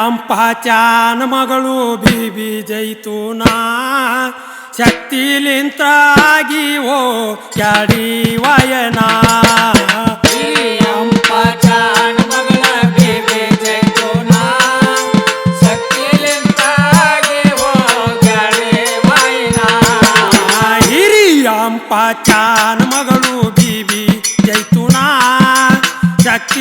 ಅಂಪಾಚಾನ ಮಗಳು ಬಿಬಿ ಜೈತೂನ ಶಕ್ತಿಲಿಂತಾಗಿ ಓ ಕ್ಯಾಡಿ ಶಾಂ ಅಂಪಾಚಾನ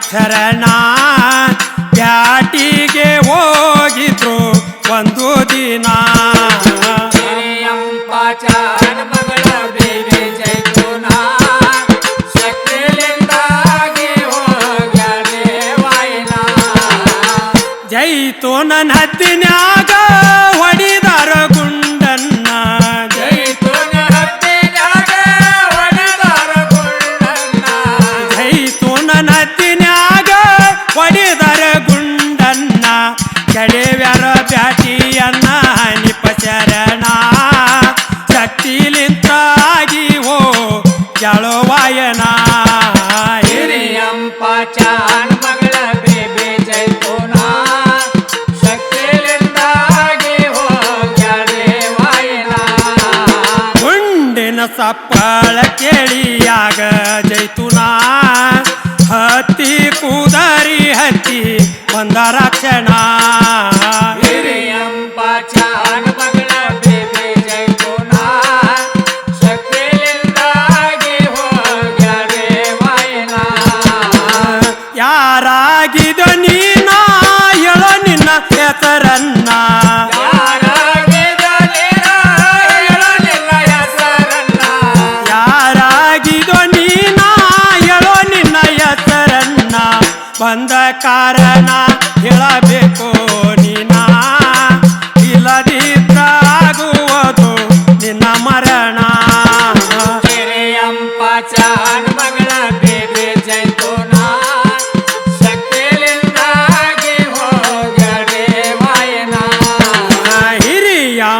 ಹನಿಫರಣ ಬ್ಯಾಟಿಗೆ ಹೋಗಿದ್ರು ಒಂದು ದಿನ. ಜೈತೋ ನನ್ನ ಬೇಬೆ ಕ್ಷಣ ಹಿರಿಯಂಪಾಚಾನ ಮಗಳ ಬೇಬೆ ಜೈತೋನ ಶಕ್ತಿಲಿಂದಾಗಿ ಹೋಗ್ಯಾಳೆ ವಾಯನ ಯಾರಾಗಿದ ನೀನ ಹೇಳೋ ನಿನ್ನ ಹೆಸರನ್ನ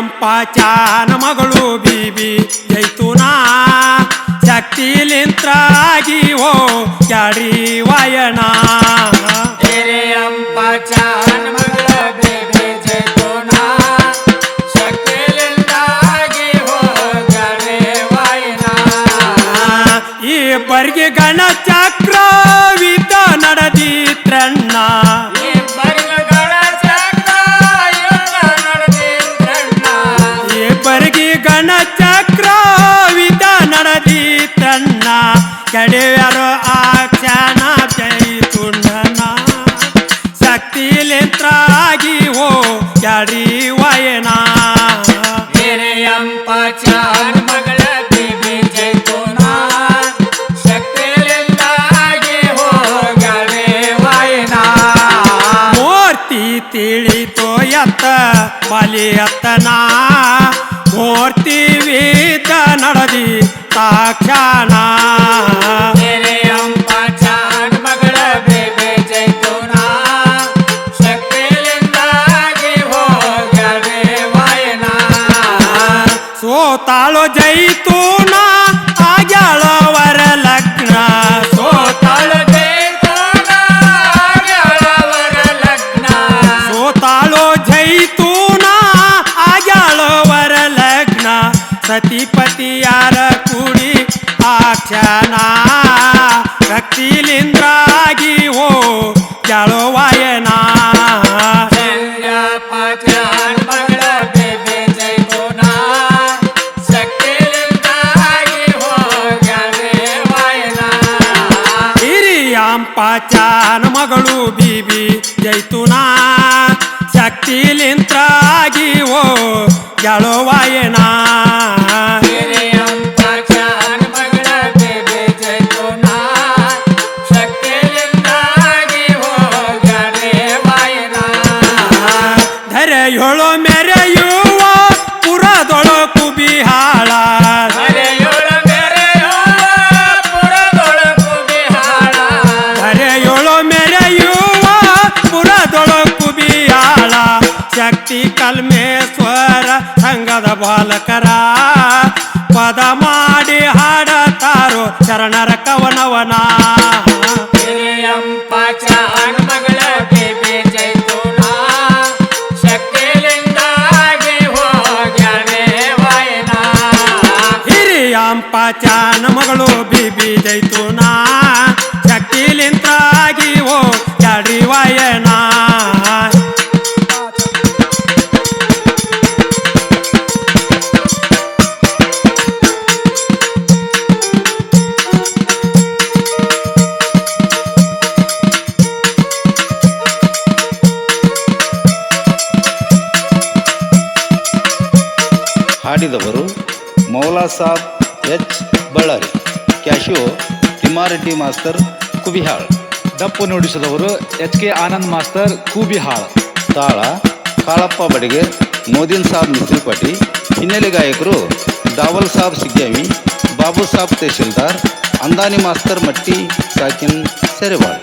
ಹಿರಿಯಂಪಾಚಾನ ಮಗಳು ಬೀಬಿ ಜೈತುನ. ಶಕ್ತಿಲಿಂತ್ರಾಗಿ ಓ ಕ್ಯಾಡಿ ವಾಯಣ ಹಿರಿಯಂಪಾಚಾನ ಮಗಳ ಬೇಬೆ ಜೈತೋನ. ಶಕ್ತಿಲಿಂದಾಗಿ ಹೋಗ್ಯಾಳೆ ವಾಯನ. ಈ ಬರ್ಗೆ ಗಣ ಕ್ಯಾಡಿ ವಾಯನ ಹಿರಿಯಂಪಾಚಾನ ಮಗಳ ಬೇಬಿ ಜೈತೋನ ಶಕ್ತಿಲಿಂದಾಗಿ ಹೋಗ್ಯಾಳೆ ವಾಯನ ಮೂರ್ತಿ ತಿಳಿತೋ ಎತ್ತ ಬಲಿ ಎತ್ತನ. ಮೂರ್ತಿ ವೇದ ನಡೆದಿ ತಾಕ್ಷಣ ಹಿರಿಯಂಪಾಚಾನ ಮಗಳ ಬೇಬಿ ಜೈತೋನ ಶಕ್ತಿಲಿಂದಾಗಿ ಹೋಗ್ಯಾಳೆ ವಾಯನ ಸೋತಾಳು ಜೈತೂನ ಆಗ್ಯಾಳವರ ಲಗ್ನ ಸೋತಾಳು ಜೈತೋನ ಆಗ್ಯಾಳವರ ಲಗ್ನ ಸೋತಾಳು ಜೈತೂನ ಆಗ್ಯಾಳವರ ಸತಿಪತಿಯಾರ ಕೂಡಿ ಆಖ್ಯಾನ. ಭಕ್ತಿಲಿಂದ್ರಾಗಿ ಓ ಜಳವಾಯನ ಶಕ್ತಿಯಿಂದಾಗಿ ಹೋಗ್ಯಾರೆ ವಾಯನ ಧರೆಯೊಳು ಮೆರೆಯುವ ಶಕ್ತಿ ಕಲ್ಮೇಶ್ವರ ಸಂಘದ ಬಾಲಕರ ಪದ ಮಾಡಿ ಹಾಡತಾರೋ ಶರಣರ ಕವನವನ. ಹಿರಿಯಂಪ ಚಾನ್ ಮಗಳು Bibi Jaituna ಹಾಡಿದವರು Maula Sab H Ballari casio Thimmareddy master Kubihal. ದಪ್ಪು ನುಡಿಸಿದವರು H K Anand master Kubihal. ತಾಳ ಕಾಳಪ್ಪ ಬಡಿಗೆ ಮೋದಿನ್ ಸಾಬ್ ಮಿಸ್ರಿಪಾಟಿ ಹಿನ್ನೆಲೆ ಗಾಯಕರು ದಾವಲ್ ಸಾಬ್ ಸಿಗ್ಗಾವಿ ಬಾಬು ಸಾಬ್ ತಹಶೀಲ್ದಾರ್ ಅಂದಾನಿ ಮಾಸ್ತರ್ ಮಟ್ಟಿ ಸಾಕಿನ್ ಸೆರೆವಾಳ್.